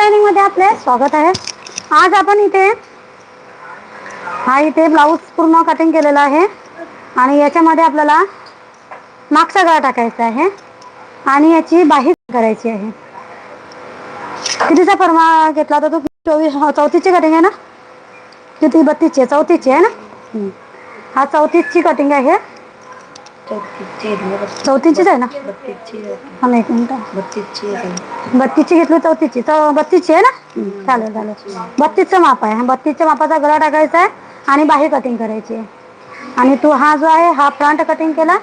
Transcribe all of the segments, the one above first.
डिझायनिंगमध्ये आपले स्वागत आहे. आज आपण इथे हा इथे ब्लाऊज पूर्ण कटिंग केलेला आहे. आणि याच्यामध्ये आपल्याला मागचा गळा टाकायचा आहे. आणि याची बाही करायची आहे. कितीचा फर्मा घेतला होता तो? चोवीस चौतीसची कटिंग आहे ना? किती? बत्तीसची आहे चौतीसची आहे ना? हम्म. हा चौतीसची कटिंग आहे. चौतीसची आहे ना? बत्तीसची एक मिनिट. बत्तीसची घेतली चौतीसची तर बत्तीसची आहे ना? चालेल चालेल. बत्तीसचं माप आहे. बत्तीसच्या मापाचा गळा टाकायचा आहे आणि बाही कटिंग करायची आहे. आणि तू हा जो आहे हा फ्रंट कटिंग केला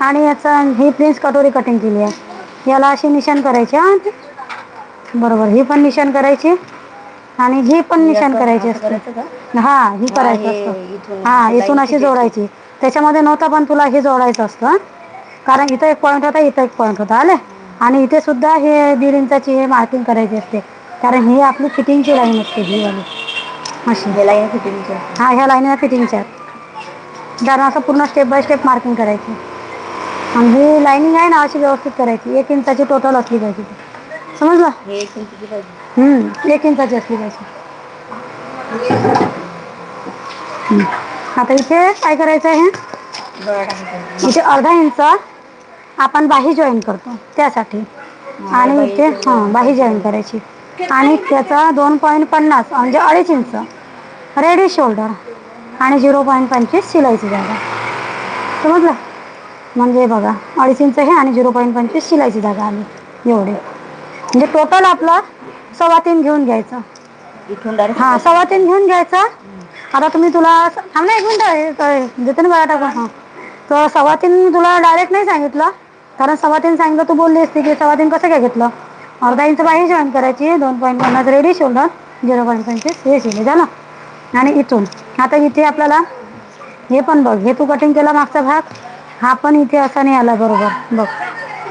आणि याचा ही प्रिन्स कटोरी कटिंग केली आहे. याला अशी निशाण करायची हा. बरोबर ही पण निशाण करायची आणि ही पण निशाण करायची असते. हा ही करायचं असतं. हा इथून अशी जोडायची. त्याच्यामध्ये नव्हता पण तुला हे जोडायचं असतं हं. कारण इथं एक पॉईंट होता इथं एक पॉईंट होता आले? आणि इथे सुद्धा हे दीड इंचाची हे मार्किंग करायची असते. कारण ही आपली फिटिंगची लाईन असते ही वाली. अशी. हे लाईन फिटिंगची. हा ह्या लाईनीला फिटिंगच्या कारण असं पूर्ण स्टेप बाय स्टेप मार्किंग करायची. आणि ही लाईनिंग आहे ना अशी व्यवस्थित करायची. एक इंचाची टोटल असली पाहिजे. ती समजलं एक इंचची पाहिजे. एक इंचाची असली पाहिजे. आता इथे काय करायचं आहे? इथे अर्धा इंच आपण बाही जॉईन करतो त्यासाठी. आणि इथे हां बाही जॉईन करायची. आणि त्याचा दोन पॉईंट पन्नास म्हणजे अडीच इंच. रेडी शोल्डर आणि झिरो पॉईंट पंचवीस शिलाईची जागा. समजलं? म्हणजे बघा अडीच इंच हे आणि झिरो पॉईंट पंचवीस शिलाईची जागा आली एवढे. म्हणजे टोटल आपलं सव्वा तीन घेऊन घ्यायचं. हा सव्वा तीन घेऊन घ्यायचा. आता तुम्ही तुला थांब ना एक मिनिट देते ना बघा टाकून हां. तर सव्वा तीन तुला डायरेक्ट नाही सांगितलं? कारण सव्वा तीन सांगितलं तू बोलली असती की सव्वा तीन कसं काय घेतलं? अर्धा इंच बाहेर जॉईन करायची दोन पॉईंट पन्नास रेडी शोल्डर झिरो पॉईंट पंचवीस हे शिले झालं. आणि इथून आता इथे आपल्याला हे पण बघ हे तू कटिंग केला मागचा भाग हा पण इथे असा नाही आला बरोबर. बघ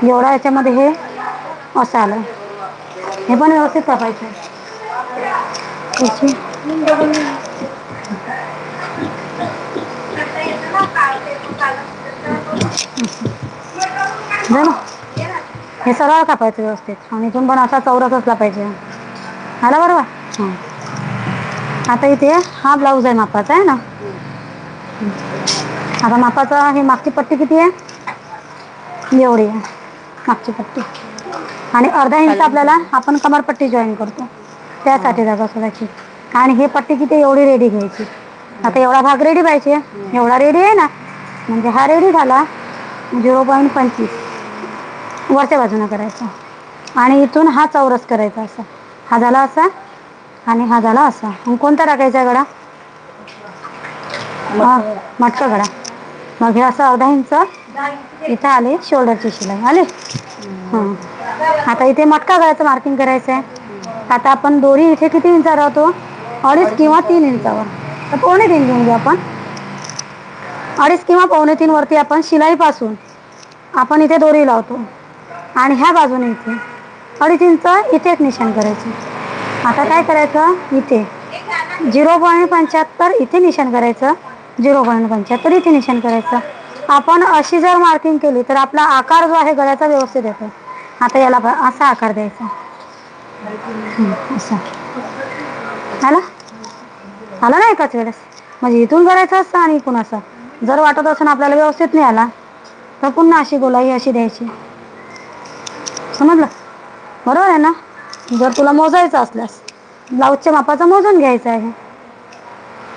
एवढा याच्यामध्ये हे असं आलं. हे पण व्यवस्थित कापायचं झालं हे सरळ कापायचं व्यवस्थित? आणि इथून पण असा चौरस असला पाहिजे. आला बरोबर? हां. आता इथे हा ब्लाऊज आहे मापाचा आहे ना? आता मापाचा हे मागची पट्टी किती आहे? एवढी आहे. मागची पट्टी. आणि अर्धा इंच आपल्याला आपण कमरपट्टी जॉईन करतो. त्यासाठी जागा सोडायची. आणि हे पट्टी किती एवढी रेडी घ्यायची. आता एवढा भाग रेडी पाहिजे. एवढा रेडी आहे ना? म्हणजे हा रेडी झाला झिरो पॉईंट पंचवीस. वरच्या बाजूनं करायचा. आणि इथून हा चौरस करायचा असा. हा झाला असा आणि हा झाला असा. आणि कोणता टाकायचा गडा? हा मटका गडा. मग हे असं अर्धा इंच इथं आले शोल्डरची शिलाई. आले? हां. आता इथे मटका गळ्याचं मार्किंग करायचं आहे आता आपण दोरी इथे किती इंचावर राहतो? अडीच किंवा तीन इंचावर. तर पावणे तीन घेऊन घेऊ आपण. अडीच किंवा पावणे तीन वरती आपण शिलाईपासून आपण इथे दोरी लावतो. आणि ह्या बाजूने इथे अडीच इंच इथे एक निशाण करायचं. आता काय करायचं? इथे. झिरो पॉईंट पंच्याहत्तर इथे निशाण करायचं. झिरो पॉईंट पंच्याहत्तर इथे निशाण करायचं. आपण अशी जर मार्किंग केली तर आपला आकार जो आहे गळ्याचा व्यवस्थित येतो. आता याला ब- असा आकार द्यायचा. असं असा. आला? आला ना एकाच वेळेस? म्हणजे इथून करायचं असतं आणि इथून असं. जर वाटत असं आपल्याला व्यवस्थित नाही आला तर पुन्हा अशी गोलाई अशी द्यायची. समजलं? बरोबर आहे ना? जर तुला मोजायचं असल्यास ब्लाऊजच्या मापाचा मोजून घ्यायचा आहे.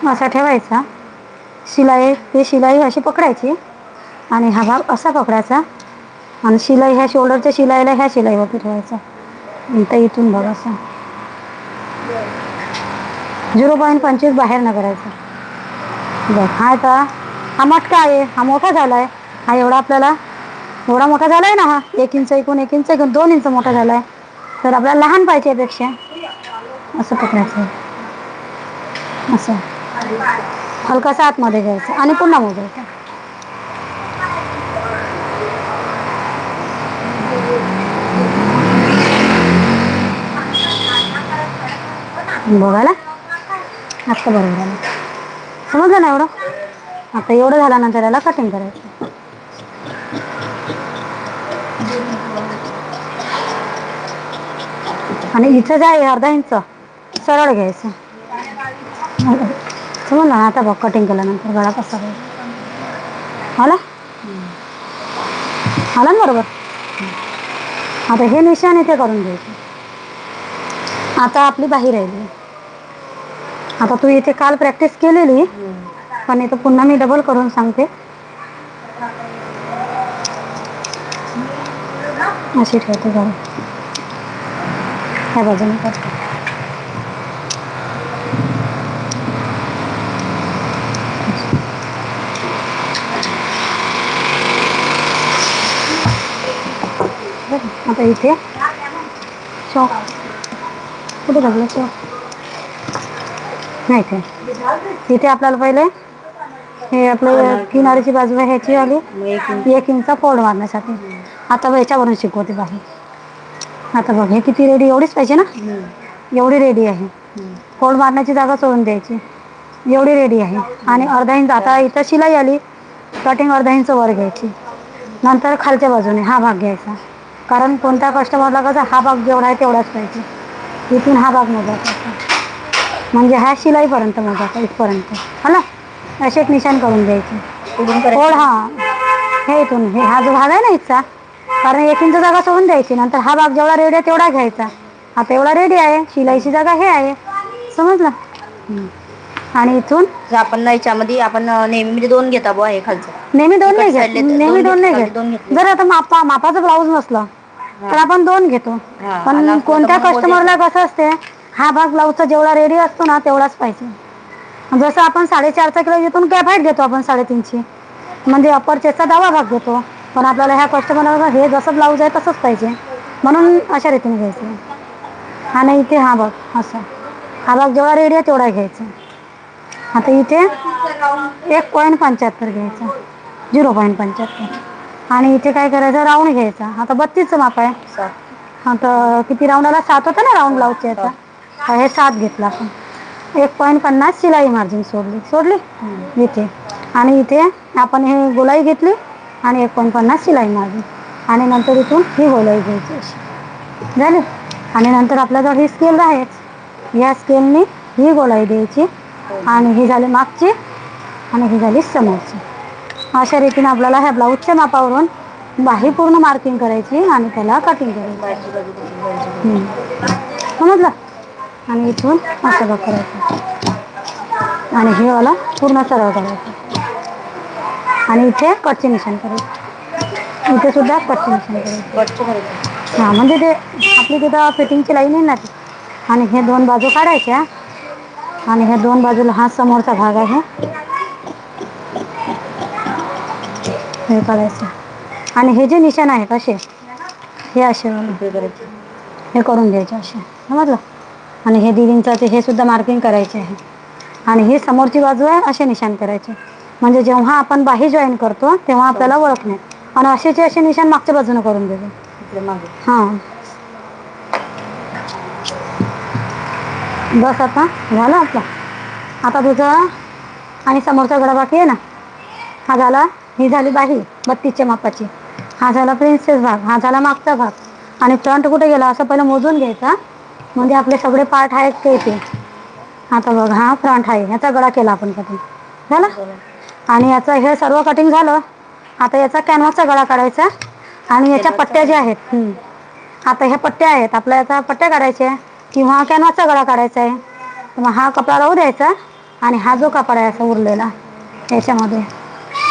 असा ठेवायचा. शिलाई ती शिलाई अशी पकडायची. आणि हा भाग असा पकडायचा. आणि शिलाई ह्या शोल्डरच्या शिलाईला ह्या शिलाईवरती ठेवायचा. तर इथून बघ असं. झिरो पॉईंट पंचवीस बाहेर न करायचं. बघ हा आता हा मटका आहे हा मोठा झाला आहे हा एवढा आपल्याला एवढा मोठा झाला आहे ना हा एक इंच एकूण एक इंच एकूण दोन इंच मोठा झाला आहे तर आपल्याला लहान पाहिजे यापेक्षा असं पकडायचं असं. हलकासा आतमध्ये घ्यायचं. आणि पुन्हा मोजायचं बघायला? आत्ता बरोबर आलं. समजलं ना एवढं? आता एवढं झाल्यानंतर याला कटिंग करायचं. आणि इथं जे आहे अर्धा इंच सरळ घ्यायचं. समजलं ना आता बघ कटिंग केल्यानंतर गळा कसा आला? आला ना बरोबर? आता हे निशाण इथे करून घ्यायचे. आता आपली बाही राहिली. आता तू इथे काल प्रॅक्टिस केलेली. पण इथं पुन्हा मी डबल करून सांगते. अशी ठेवते बरं ह्या बाजूने करते. आता इथे चॉक. कुठे लागलं चॉक नाही ते इथे आपल्याला पहिले हे आपलं किनारीची बाजू आहे ह्याची आली. एक इंच. फोल्ड मारण्यासाठी. आता याच्यावरून शिकवते बाहेर. आता बघ हे किती रेडी एवढीच पाहिजे ना. एवढी रेडी आहे. फोल्ड मारण्याची जागा सोडून द्यायची. एवढी रेडी आहे. आणि अर्धा इंच आता इथं शिलाई आली. कटिंग अर्धा इंच वर घ्यायची. नंतर खालच्या बाजूने हा भाग घ्यायचा. कारण कोणत्या कस्टमरला कसं हा भाग जेवढा आहे तेवढाच पाहिजे. इथून हा भाग मोजायचा. म्हणजे ह्या शिलाईपर्यंत मोजायचा इथपर्यंत. हा ना? असे एक निशाण करून द्यायचे. करायचं? हा. हे इथून हे हा जो भाग आहे ना इथचा कारण एक इंच जागा सोडून द्यायची नंतर हा भाग जेवढा रेडी आहे तेवढा घ्यायचा. आता एवढा रेडी आहे शिलाईची जागा हे आहे. समजलं. आणि इथून? आपण ना याच्यामध्ये आपण नेहमी म्हणजे दोन घेता बुवा हे खालचं. नेहमी दोन नाही घेत. नेहमी दोन नाही घेत. जर आता मापा मापाचं ब्लाऊज नसलं तर आपण दोन घेतो. हा, पण कोणत्या. कस्टमरला कसं असते हा भाग ब्लाऊजचा जेवढा रेडी असतो ना तेवढाच पाहिजे. जसं आपण साडेचारचा किलो कॅप हाईट घेतो आपण साडेतीनशे म्हणजे अप्पर चेस्टचा डावा भाग घेतो. पण आपल्याला ह्या कस्टमरला हे जसं ब्लाऊज आहे तसंच पाहिजे. म्हणून अशा रीतीने घ्यायचं. आणि इथे हा भाग असा. हा भाग जेवढा रेडी आहे तेवढा घ्यायचा. आता इथे एक पॉईंट पंच्याहत्तर घ्यायचा. झिरो पॉईंट पंच्याहत्तर. आणि इथे काय करायचं? राऊंड घ्यायचा. आता बत्तीसचं माप आहे. आता किती राऊंडाला सात होतं ना राऊंड ब्लाऊजचे आता? हा, हे सात घेतला आपण. एक पॉईंट पन्नास शिलाई मार्जिन सोडली. सोडली? इथे. आणि इथे आपण हे गोलाई घेतली आणि एक पॉईंट पन्नास शिलाई मार्जिन आणि नंतर इथून ही गोलाई घ्यायची अशी. झाली? आणि नंतर आपल्याजवळ ही स्केल आहेच या स्केलनी ही गोलाई द्यायची आणि ही झाली मागची आणि ही झाली समोरची. अशा रीतीने आपल्याला ह्या ब्लाऊजच्या मापावरून बाही पूर्ण मार्किंग करायची आणि त्याला कटिंग करायची. समजलं? आणि इथून असं करायचं. आणि हे वाला पूर्ण सरळ करायचं. आणि इथे कटचे निशाण करायचं. इथे सुद्धा कटचे निशाण करायचं. करायची. हां म्हणजे ते आपली तिथं फिटिंगची लाईन आहे ना ती. आणि हे दोन बाजू काढायच्या. आणि ह्या दोन बाजूला हा समोरचा भाग आहे. हे काढायचं आणि हे जे निशाण आहेत असे हे असे करायची. हे करून घ्यायचे असे. समजलं? आणि हे दीड इंचाचे हे सुद्धा मार्किंग करायचे आहे. आणि ही समोरची बाजू आहे असे निशाण करायचे. म्हणजे जेव्हा आपण बाही जॉईन करतो तेव्हा आपल्याला ओळख नाही आणि असेचे असे निशाण मागच्या बाजूने करून देतो. हां. बस आता झालं आपला. आता तुझं आणि समोरचा गडा बाकी आहे ना? हा झाला ही झाली बाही बत्तीसच्या मापाची. हा झाला प्रिन्सेस भाग हा झाला मागचा भाग. आणि फ्रंट कुठे गेला असं पहिलं मोजून घ्यायचा म्हणजे आपले सगळे पार्ट आहेत ते ते आता बघ हा फ्रंट आहे. ह्याचा गळा केला आपण कटिंग झालं? आणि याचं हे सर्व कटिंग झालं. आता याचा कॅनव्हासचा गळा काढायचा. आणि याच्या पट्ट्या ज्या आहेत. आता ह्या पट्ट्या आहेत. आपल्या याचा पट्ट्या काढायच्या किंवा कॅनव्हासचा गळा काढायचा आहे. मग हा कपडा राहू द्यायचा. आणि हा जो कपडा आहे असा उरलेला याच्यामध्ये.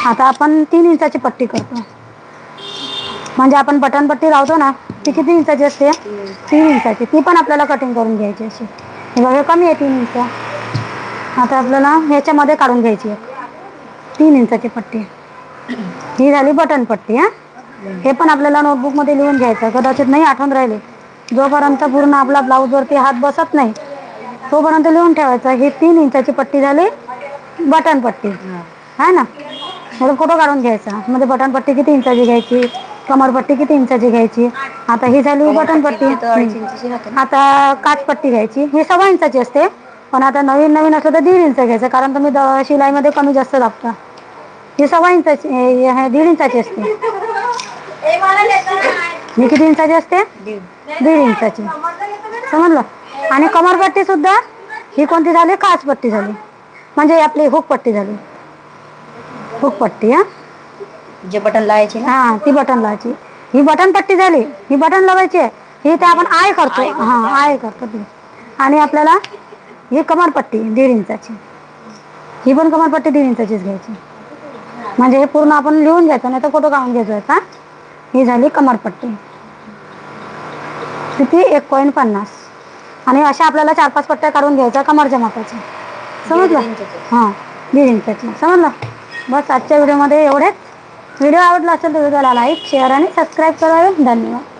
आता आपण तीन इंचाची पट्टी करतो. म्हणजे आपण बटन पट्टी लावतो ना ती किती इंचाची असते? तीन इंचाची. ती पण आपल्याला कटिंग करून घ्यायची अशी. हे बघा कमी आहे तीन इंच. आता आपल्याला ह्याच्यामध्ये काढून घ्यायची आहे. तीन इंचाची पट्टी. ही झाली बटन पट्टी हा? हे पण आपल्याला नोटबुकमध्ये लिहून घ्यायचं कदाचित नाही आठवण राहिले. जोपर्यंत पूर्ण आपला ब्लाऊजवरती हात बसत नाही तोपर्यंत लिहून ठेवायचं ही तीन इंचाची पट्टी झाली बटन पट्टी. है. ना? फोटो काढून घ्यायचा. म्हणजे बटन पट्टी किती इंचाची घ्यायची? कमरपट्टी किती इंचाची घ्यायची? आता ही झाली बटन पट्टी. आता काच पट्टी घ्यायची. ही सव्वा इंचाची असते. पण आता नवीन नवीन असलं तर दीड इंच घ्यायचं कारण तुम्ही शिलाईमध्ये कमी जास्त लागतं ही सव्वा इंचाची दीड इंचाची असते. ही किती इंचाची असते? दीड. इंचाची. समजलं? आणि कमरपट्टी सुद्धा ही कोणती झाली? काच पट्टी झाली. म्हणजे आपली हुक पट्टी झाली. हुक पट्टी हा? जे बटन लावायचे हा ती बटन लावायची. ही बटन पट्टी झाली ही बटन लावायची ही ते आपण आय करतो. हा आय करतो ती. आणि आपल्याला ही कमरपट्टी दीड इंचाची. ही पण कमरपट्टी दीड इंचाचीच घ्यायची. म्हणजे हे पूर्ण आपण लिहून घ्यायचं नाही तर फोटो काढून घ्यायचो याचा ही झाली कमरपट्टी किती? एक पॉईंट पन्नास. आणि अशा आपल्याला चार पाच पट्ट्या काढून घ्यायच्या कमरच्या मापाच्या समजलं. हां दीड इंचाची. समजलं? बस आजच्या व्हिडिओमध्ये एवढेच. व्हिडिओ आवडला असेल तर व्हिडिओला लाईक शेअर आणि सबस्क्राईब करावे. धन्यवाद.